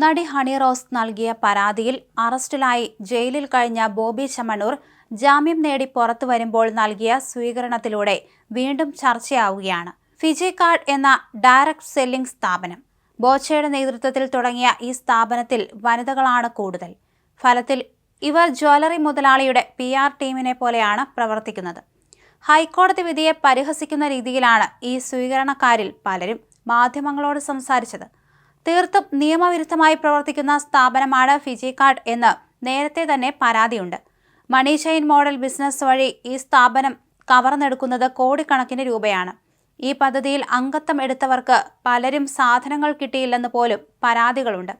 നടി ഹണി റോസ് നൽകിയ പരാതിയിൽ അറസ്റ്റിലായി ജയിലിൽ കഴിഞ്ഞ ബോബി ചമണൂർ ജാമ്യം നേടി പുറത്തു വരുമ്പോൾ നൽകിയ സ്വീകരണത്തിലൂടെ വീണ്ടും ചർച്ചയാവുകയാണ്. ഫിജി കാർഡ് എന്ന ഡയറക്ട് സെല്ലിംഗ് സ്ഥാപനം. ബോച്ചയുടെ നേതൃത്വത്തിൽ തുടങ്ങിയ ഈ സ്ഥാപനത്തിൽ വനിതകളാണ് കൂടുതൽ. ഫലത്തിൽ ഇവർ ജ്വല്ലറി മുതലാളിയുടെ പി ആർ ടീമിനെ പോലെയാണ് പ്രവർത്തിക്കുന്നത്. ഹൈക്കോടതി വിധിയെ പരിഹസിക്കുന്ന രീതിയിലാണ് ഈ സ്വീകരണക്കാരിൽ പലരും മാധ്യമങ്ങളോട് സംസാരിച്ചത്. തീർത്തും നിയമവിരുദ്ധമായി പ്രവർത്തിക്കുന്ന സ്ഥാപനമാണ് ഫിജി കാർഡ് എന്ന് നേരത്തെ തന്നെ പരാതിയുണ്ട്. മണി ചെയിൻ മോഡൽ ബിസിനസ് വഴി ഈ സ്ഥാപനം കവർന്നെടുക്കുന്നത് കോടിക്കണക്കിന് രൂപയാണ്. ഈ പദ്ധതിയിൽ അംഗത്വം എടുത്തവർക്ക് പലരും സാധനങ്ങൾ കിട്ടിയില്ലെന്ന് പോലും പരാതികളുണ്ട്.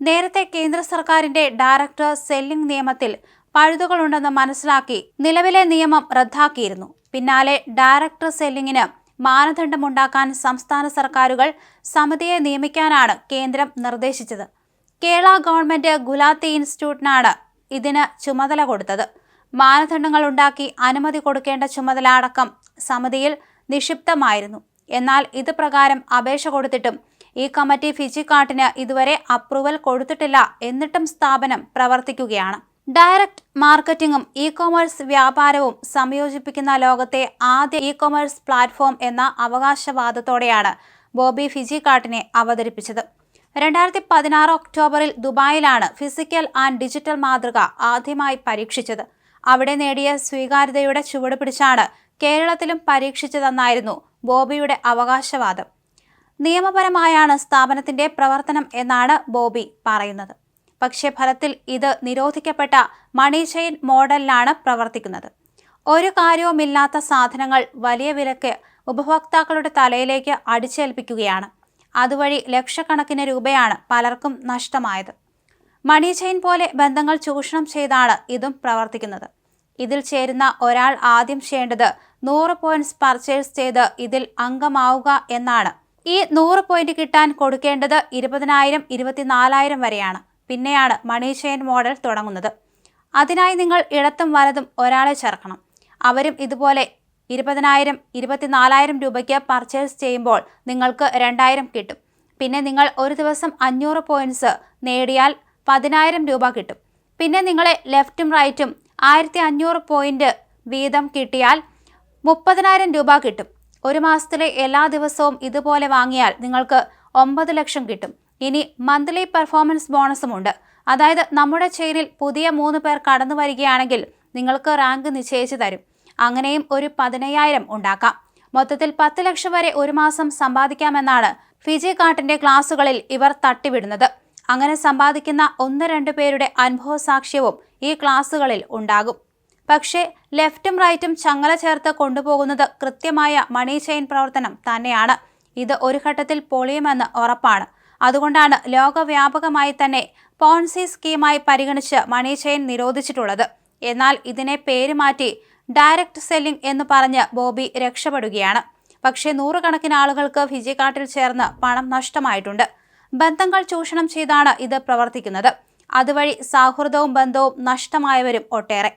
നേരത്തെ കേന്ദ്ര സർക്കാരിന്റെ ഡയറക്ടർ സെല്ലിംഗ് നിയമത്തിൽ പഴുതുകളുണ്ടെന്ന് മനസ്സിലാക്കി നിലവിലെ നിയമം റദ്ദാക്കിയിരുന്നു. പിന്നാലെ ഡയറക്ടർ സെല്ലിംഗിന് മാനദണ്ഡമുണ്ടാക്കാൻ സംസ്ഥാന സർക്കാരുകൾ സമിതിയെ നിയമിക്കാനാണ് കേന്ദ്രം നിർദ്ദേശിച്ചത്. കേരള ഗവൺമെന്റ് ഗുലാത്തി ഇൻസ്റ്റിറ്റ്യൂട്ടിനാണ് ഇതിന് ചുമതല കൊടുത്തത്. മാനദണ്ഡങ്ങൾ ഉണ്ടാക്കി അനുമതി കൊടുക്കേണ്ട ചുമതല അടക്കം സമിതിയിൽ നിക്ഷിപ്തമായിരുന്നു. എന്നാൽ ഇത് പ്രകാരം അപേക്ഷ കൊടുത്തിട്ടും ഈ കമ്മിറ്റി ഫിജിക്കാട്ടിന് ഇതുവരെ അപ്രൂവൽ കൊടുത്തിട്ടില്ല എന്നിട്ടും സ്ഥാപനം പ്രവർത്തിക്കുകയാണ്. ഡയറക്റ്റ് മാർക്കറ്റിംഗും ഇ കൊമേഴ്സ് വ്യാപാരവും സംയോജിപ്പിക്കുന്ന ലോകത്തെ ആദ്യ ഇ കൊമേഴ്സ് പ്ലാറ്റ്ഫോം എന്ന അവകാശവാദത്തോടെയാണ് ബോബി ഫിജി കാട്ടിനെ അവതരിപ്പിച്ചത്. രണ്ടായിരത്തി പതിനാറ് ഒക്ടോബറിൽ ദുബായിലാണ് ഫിസിക്കൽ ആൻഡ് ഡിജിറ്റൽ മാതൃക ആദ്യമായി പരീക്ഷിച്ചത്. അവിടെ നേടിയ സ്വീകാര്യതയുടെ ചുവട് പിടിച്ചാണ് കേരളത്തിലും പരീക്ഷിച്ചതെന്നായിരുന്നു ബോബിയുടെ അവകാശവാദം. നിയമപരമായാണ് സ്ഥാപനത്തിന്റെ പ്രവർത്തനം എന്നാണ് ബോബി പറയുന്നത്. പക്ഷേ ഫലത്തിൽ ഇത് നിരോധിക്കപ്പെട്ട മണി ചെയിൻ മോഡലിലാണ് പ്രവർത്തിക്കുന്നത്. ഒരു കാര്യവുമില്ലാത്ത സാധനങ്ങൾ വലിയ വിലക്ക് ഉപഭോക്താക്കളുടെ തലയിലേക്ക് അടിച്ചേൽപ്പിക്കുകയാണ്. അതുവഴി ലക്ഷക്കണക്കിന് രൂപയാണ് പലർക്കും നഷ്ടമായത്. മണി ചെയിൻ പോലെ ബന്ധങ്ങൾ ചൂഷണം ചെയ്താണ് ഇതും പ്രവർത്തിക്കുന്നത്. ഇതിൽ ചേരുന്ന ഒരാൾ ആദ്യം ചെയ്യേണ്ടത് നൂറ് പോയിന്റ്സ് പർച്ചേസ് ചെയ്ത് ഇതിൽ അംഗമാവുക എന്നാണ്. ഈ നൂറ് പോയിന്റ് കിട്ടാൻ കൊടുക്കേണ്ടത് ഇരുപതിനായിരം ഇരുപത്തിനാലായിരം വരെയാണ്. പിന്നെയാണ് മണി ചെയിൻ മോഡൽ തുടങ്ങുന്നത്. അതിനായി നിങ്ങൾ ഇടത്തും വലതും ഒരാളെ ചേർക്കണം. അവരും ഇതുപോലെ ഇരുപതിനായിരം ഇരുപത്തിനാലായിരം രൂപയ്ക്ക് പർച്ചേസ് ചെയ്യുമ്പോൾ നിങ്ങൾക്ക് രണ്ടായിരം കിട്ടും. പിന്നെ നിങ്ങൾ ഒരു ദിവസം അഞ്ഞൂറ് പോയിന്റ്സ് നേടിയാൽ പതിനായിരം രൂപ കിട്ടും. പിന്നെ നിങ്ങളെ ലെഫ്റ്റും റൈറ്റും ആയിരത്തി അഞ്ഞൂറ് പോയിന്റ് വീതം കിട്ടിയാൽ മുപ്പതിനായിരം രൂപ കിട്ടും. ഒരു മാസത്തിലെ എല്ലാ ദിവസവും ഇതുപോലെ വാങ്ങിയാൽ നിങ്ങൾക്ക് ഒമ്പത് ലക്ഷം കിട്ടും. ഇനി മന്ത്ലി പെർഫോമൻസ് ബോണസും ഉണ്ട് അതായത് നമ്മുടെ ചെയിനിൽ പുതിയ മൂന്ന് പേർ കടന്നു വരികയാണെങ്കിൽ നിങ്ങൾക്ക് റാങ്ക് നിശ്ചയിച്ചു തരും. അങ്ങനെയും ഒരു പതിനയ്യായിരം ഉണ്ടാക്കാം. മൊത്തത്തിൽ പത്ത് ലക്ഷം വരെ ഒരു മാസം സമ്പാദിക്കാമെന്നാണ് ഫിജി കാട്ടിന്റെ ക്ലാസുകളിൽ ഇവർ തട്ടിവിടുന്നത്. അങ്ങനെ സമ്പാദിക്കുന്ന ഒന്ന് രണ്ട് പേരുടെ അനുഭവ സാക്ഷ്യവും ഈ ക്ലാസുകളിൽ ഉണ്ടാകും. പക്ഷേ ലെഫ്റ്റും റൈറ്റും ചങ്ങല ചേർത്ത് കൊണ്ടുപോകുന്നത് കൃത്യമായ മണി ചെയിൻ പ്രവർത്തനം തന്നെയാണ്. ഇത് ഒരു ഘട്ടത്തിൽ പൊളിയുമെന്ന് ഉറപ്പാണ്. അതുകൊണ്ടാണ് ലോകവ്യാപകമായി തന്നെ പോൺസി സ്കീമായി പരിഗണിച്ച് മണി ചെയിൻ നിരോധിച്ചിട്ടുള്ളത്. എന്നാൽ ഇതിനെ പേര് മാറ്റി ഡയറക്റ്റ് സെല്ലിംഗ് എന്ന് പറഞ്ഞ് ബോബി രക്ഷപ്പെടുകയാണ്. പക്ഷേ നൂറുകണക്കിന് ആളുകൾക്ക് ഫിജിക്കാട്ടിൽ ചേർന്ന് പണം നഷ്ടമായിട്ടുണ്ട്. ബന്ധങ്ങൾ ചൂഷണം ചെയ്താണ് ഇത് പ്രവർത്തിക്കുന്നത്. അതുവഴി സൗഹൃദവും ബന്ധവും നഷ്ടമായവരും ഒട്ടേറെ.